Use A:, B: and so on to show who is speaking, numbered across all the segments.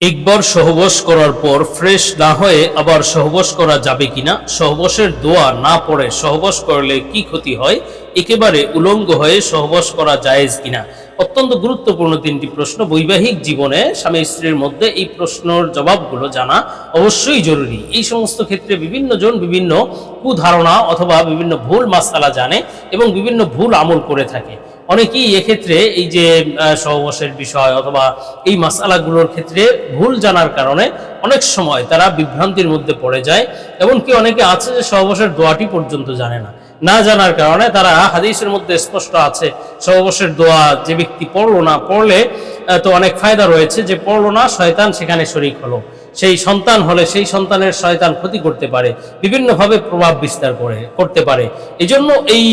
A: একবার সহবাস করার পর ফ্রেশ না হয়ে আবার সহবাস করা যাবে কিনা? সহবাসের দোয়া না পড়ে সহবাস করলে কি ক্ষতি হয়? একেবারে উলঙ্গ হয়ে সহবাস করা জায়েজ কিনা? অত্যন্ত গুরুত্বপূর্ণ তিনটি প্রশ্ন। বৈবাহিক জীবনে স্বামী স্ত্রীর মধ্যে এই প্রশ্নর জবাবগুলো জানা অবশ্যই জরুরি। এই সমস্ত ক্ষেত্রে বিভিন্ন জন বিভিন্ন কুধারণা অথবা বিভিন্ন ভুল মাসালা জানে এবং বিভিন্ন ভুল আমল করে থাকে। অনেকেই এক্ষেত্রে এই যে সহবাসের বিষয় অথবা এই মাসালাগুলোর ক্ষেত্রে ভুল জানার কারণে অনেক সময় তারা বিভ্রান্তির মধ্যে পড়ে যায় এমনকি অনেকে আছে যে সহবাসের দোয়াটি পর্যন্ত জানে না। না জানার কারণে তারা হাদিসের মধ্যে স্পষ্ট আছে, সহবাসের দোয়া যে ব্যক্তি পড়ল না, পড়লে তো অনেক ফায়দা রয়েছে যে পড়ল না, শয়তান সেখানে শরিক হলো। সেই সন্তান হলে সেই সন্তানের শয়তান ক্ষতি করতে পারে, বিভিন্নভাবে প্রভাব বিস্তার করে, করতে পারে। এই জন্য এই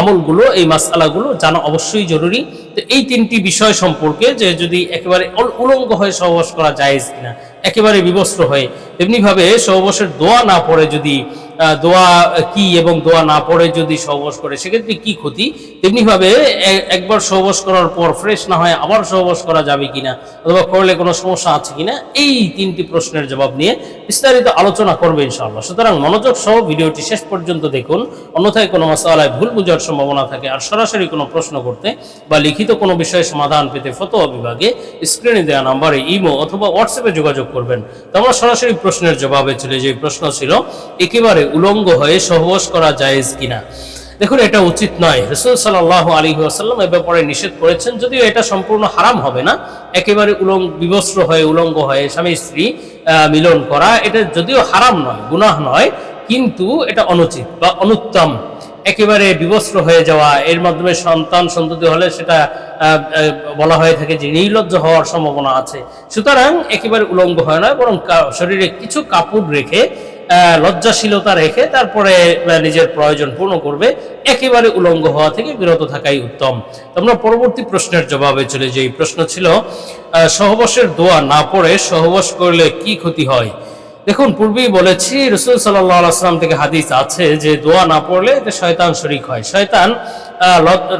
A: আমলগুলো, এই মাসালাগুলো জানা অবশ্যই জরুরি। তো এই তিনটি বিষয় সম্পর্কে যে যদি একেবারে উলঙ্গ হয়ে সহবাস করা যায় কিনা, একেবারে বিবস্ত্র হয়ে, তেমনিভাবে সহবাসের দোয়া না পড়ে যদি দোয়া কি এবং দোয়া না পড়ে যদি সহবাস করে, সেক্ষেত্রে কি ক্ষতি? তেমনিভাবে একবার সহবাস করার পর ফ্রেশ না হয় আবার সহবাস করা যাবে কিনা, অথবা করলে কোনো সমস্যা আছে কিনা, এই তিনটি প্রশ্নের জবাব নিয়ে বিস্তারিত আলোচনা করবে ইনশাআল্লাহ। সুতরাং মনোযোগ সহ ভিডিওটি শেষ পর্যন্ত দেখুন, অন্যথায় কোনো মশালায় ভুল বোঝার সম্ভাবনা থাকে আর সরাসরি কোনো প্রশ্ন করতে বা লিখিত কোনো বিষয়ে সমাধান পেতে ফতোয়া বিভাগে স্ক্রিনে দেওয়া নাম্বারে ইমো অথবা হোয়াটসঅ্যাপে যোগাযোগ করবেন। তো আমরা সরাসরি প্রশ্নের জবাবে চলে যে প্রশ্ন ছিল, একেবারে উলঙ্গ হয়ে সহবাস করা জায়েজ কিনা? দেখুন, এটা উচিত নয়। রসুল সাল্লাহ আলী আসাল্লাম এ ব্যাপারে নিষেধ করেছেন, যদিও এটা সম্পূর্ণ হারাম হবে না। একেবারে উলঙ্গ, বিবস্ত্র হয়ে, উলঙ্গ হয়ে স্বামী স্ত্রী মিলন করা, এটা যদিও হারাম নয়, গুনাহ নয়, কিন্তু এটা অনুচিত বা অনুত্তম। একেবারে বিবস্ত্র হয়ে যাওয়া, এর মাধ্যমে সন্তান সন্ততি হলে সেটা বলা হয়ে থাকে যে নির্লজ্জ হওয়ার সম্ভাবনা আছে। সুতরাং একেবারে উলঙ্গ হয় না, বরং শরীরে কিছু কাপড় রেখে লজ্জাশীলতা রেখে তারপরে নিজের প্রয়োজন পূর্ণ করবে, একেবারে উলঙ্গ হওয়া থেকে বিরত থাকাই উত্তম। তোমরা পরবর্তী প্রশ্নের জবাবে চলে যাই প্রশ্ন ছিল সহবাসের দোয়া না পড়ে সহবাস করলে কি ক্ষতি হয়? দেখুন, পূর্বেই বলেছি রসুল সাল্লাম থেকে হাদিস আছে যে দোয়া না পড়লে এতে শয়তান শরিক হয়। শয়তান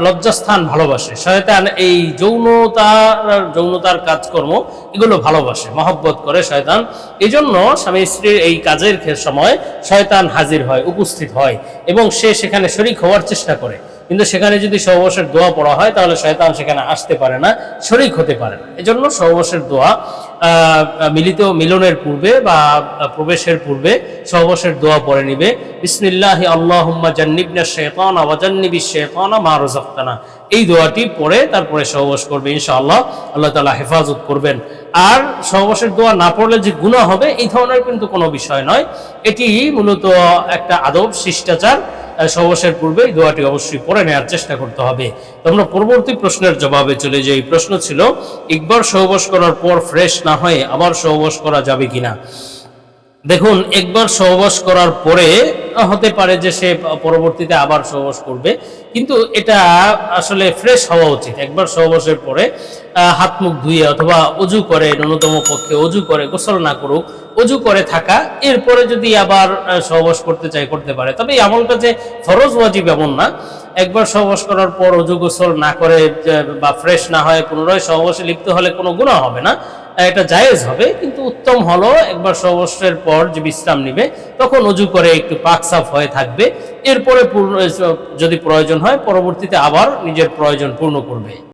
A: লজ্জাস্থান ভালোবাসে। শয়তান এই যৌনতার যৌনতার কাজকর্ম এগুলো ভালোবাসে, মহব্বত করে শয়তান। এই জন্য স্বামী স্ত্রীর এই কাজের সময় শয়তান হাজির হয়, উপস্থিত হয় এবং সে সেখানে শরিক হওয়ার চেষ্টা করে। কিন্তু সেখানে যদি সহবাসের দোয়া পড়া হয়, তাহলে শয়তান সেখানে আসতে পারে না, শরিক হতে পারে না। এজন্য সহবাসের দোয়া মিলিত মিলনের পূর্বে বা প্রবেশের পূর্বে সহবাসের দোয়া পড়ে নিবে। বিসমিল্লাহি আল্লাহুম্মা জান্নিবনা শাইতানা ওয়া জান্নিবিশ শাইতানা মা রাযাকতানা। এই দোয়াটি পড়ে তারপরে সহবাস করবে ইনশাআল্লাহ। আল্লাহ তাআলা হেফাজত করবেন। আর সহবাসের দোয়া না পড়লে যে গুনাহ হবে, এই ধরনের কিন্তু কোনো বিষয় নয়। এটি মূলত একটা আদব, শিষ্টাচার। সহবাসের পূর্বে এই দোয়াটি অবশ্যই পড়ে নেওয়ার চেষ্টা করতে হবে। তো আমরা পরবর্তী প্রশ্নের জবাবে চলে যাই। প্রশ্ন ছিল, একবার সহবাস করার পর ফ্রেশ না হয়ে আবার সহবাস করা যাবে কিনা? দেখুন, একবার সহবাস করার পরে হতে পারে যে সে পরবর্তীতে আবার সহবাস করবে। কিন্তু এটা আসলে ফ্রেশ হওয়া উচিত। একবার সহবাসের পরে হাত মুখ ধুয়ে অথবা অজু করে, ন্যূনতম পক্ষে অজু করে, গোসল না করুক, অজু করে থাকা, এরপরে যদি আবার সহবাস করতে চাই করতে পারে। তবে এই আমলটা যে ফরজ, ওয়াজিব এমন না। একবার সহবাস করার পর অজু, গোসল না করে বা ফ্রেশ না হয় পুনরায় সহবাসে লিপ্ত হলে কোনো গুণা হবে না। এটা জায়েজ হবে, কিন্তু উত্তম হলো একবার সহবাসের পর যে বিশ্রাম নিবে তখন অজু করে একটু পাক সাফ হয়ে থাকবে। এরপরে যদি প্রয়োজন হয়, পরবর্তীতে আবার নিজের প্রয়োজন পূর্ণ করবে।